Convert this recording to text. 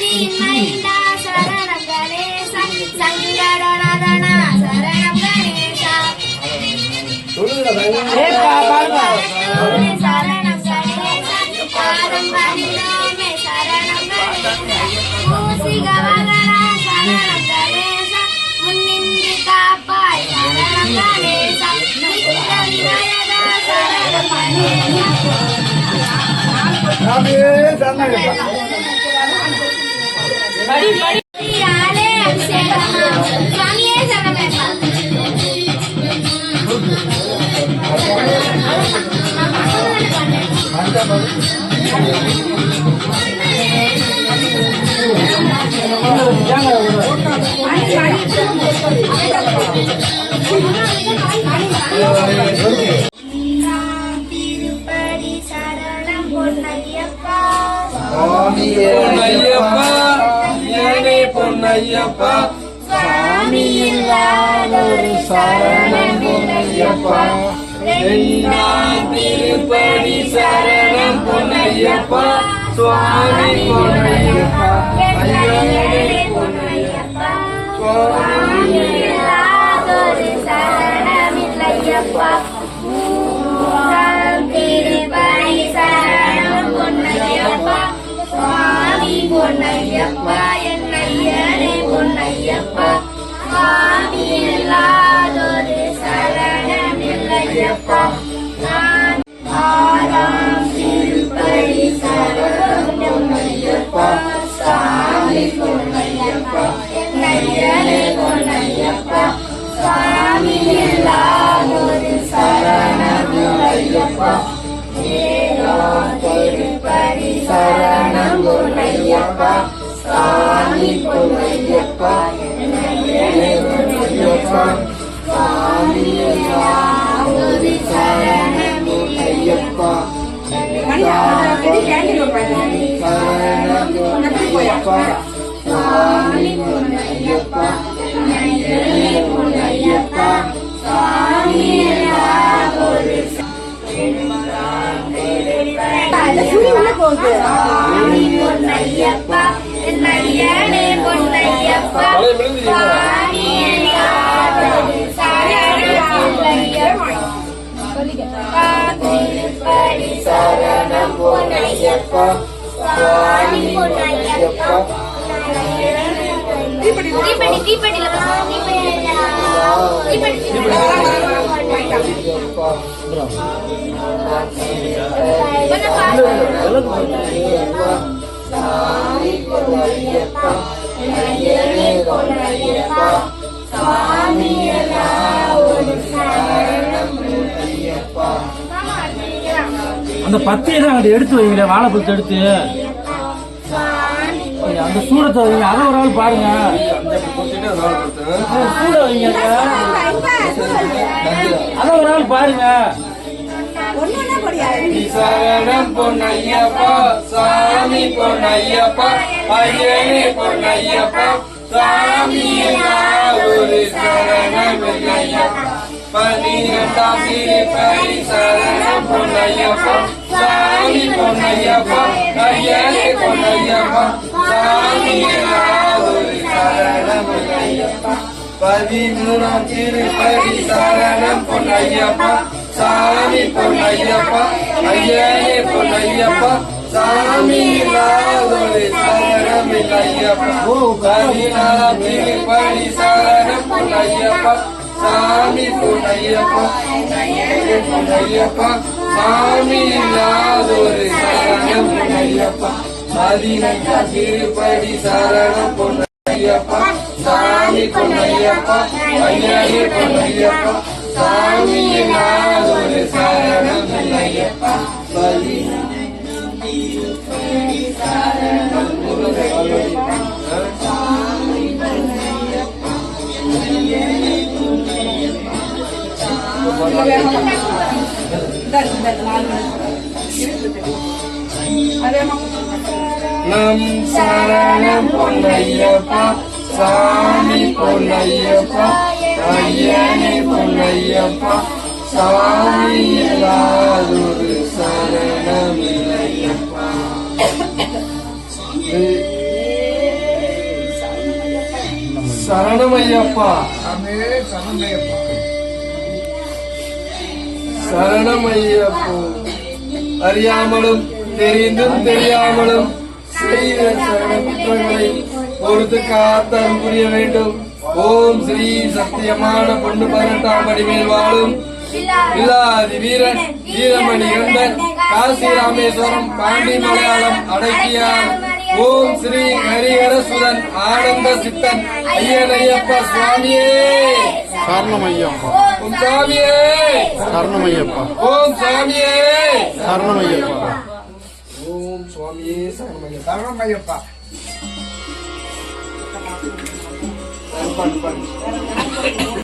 சக்திமயிலா சரணம் கணேசா சங்கடநாதன சரணம் கணேசா சரணம் கணேசா பாதம் பணிலோமே சரணம் கணேசா பூசிக வகரா சரணம் கணேசா முன்னின்றி காப்பாய் சரணம் கணேசா நித்திய விநாயகா சரணம் கணேசா ராமே சரணம் கணேசா பொன்னையப்பா பொன்னையப்பா ஏனே பொன்னையப்பா சுவாமி இல்லாதொரு சரணம் பொன்னையப்பா. எல்லாம் திருப்படி சரணம் பொன்னையப்பா. சுவாமி பொன்னையப்பா. ஐயனே பொன்னையப்பா. சுவாமி இல்லாதொரு சரணமில்லையப்பா. மூன்றாம் திருப்படி சரணம் பொன்னையப்பா. சுவாமி பொன்னையப்பா பொன்னையப்பா சுவாமி இல்லாதொரு சரணமில்லையப்பா. நான் சுவாமி பொன்னையப்பா என்னையனே பொன்னையப்பா சுவாமி சுவாமி பொன்னையப்பா நையனே பொன்னையப்பா சுவாமி சரணம் பொன்னையப்பா சுவாமி பொன்னையப்பா அந்த பத்தியை தான் எடுத்து வைங்களே வாழைப்பழத்தை எடுத்து அந்த சூடத்தை வைங்க. அதை ஒரு ஆள் பாருங்க. சூட வைங்க அதை ஒரு ஆள் பாருங்க. சரணம் பொன்னையப்பா சாமி பொன்னையப்பா ஐயனே பொன்னையப்பா சாமி ஒரு சரணம் ஐயா பன்னிரெண்டாம் திருப்பதி சரணம் பொன்னையப்பா சாமி பொன்னையப்பா ஐயனே பொன்னையப்பா சாமி ஒரு சரணம் இல்லையப்பா பதிமூணாம் திருப்பதி சரணம் பொன்னையப்பா சாமி பொன்னையப்பா ஐயனே பொன்னையப்பா சாமி இல்லாதொரு சரணம் இல்லையப்பா பதினாறாம் திருப்பதி சரணம் பொன்னையப்பா சாமி பொன்னையப்பா ஐயனே பொன்னையப்பா சாமி இல்லாதொரு சரணம் பொன்னையப்பா பதினஞ்சா திருப்படி சரணம் பொன்னையப்பா சாமி பொன்னையப்பா ஐயனே பொன்னையப்பா சாமி இல்லாதொரு சரணம் பொன்னையப்பா இல்லையப்பா நம் சரணம் பொன்னையப்பா சாமி பொன்னையப்பா ஐயனே பொன்னையப்பா சாமி இல்லாதொரு சரணம் இல்லையப்பா சரணமையப்பா சரணமையப்பா. சரணம் ஐயப்போ அறியாமலும் தெரிந்தும் தெரியாமலும் செய்த சரணங்களை பொறுத்து காத்தல் புரிய வேண்டும். ஓம் ஸ்ரீ சத்தியமான பொண்ணு பதினெட்டாம் அடிமேல் வாழும் வில்லாதி வீரன் வீரமணி கண்டன் காசி ராமேஸ்வரம் பாண்டி மலையாளம் அடக்கியார் ஓம் ஸ்ரீ ஹரிஹரசுதன் ஆனந்த சித்தன். ஐயன் ஐயப்ப சுவாமியே. சரணமையப்பா. ஓம் சுவாமியே சரணமையப்பா. ஓம் சுவாமியே சரணமையப்பா. ஓம் சுவாமியே சரணமையா சரணமையப்பா. பாட்டு பாடு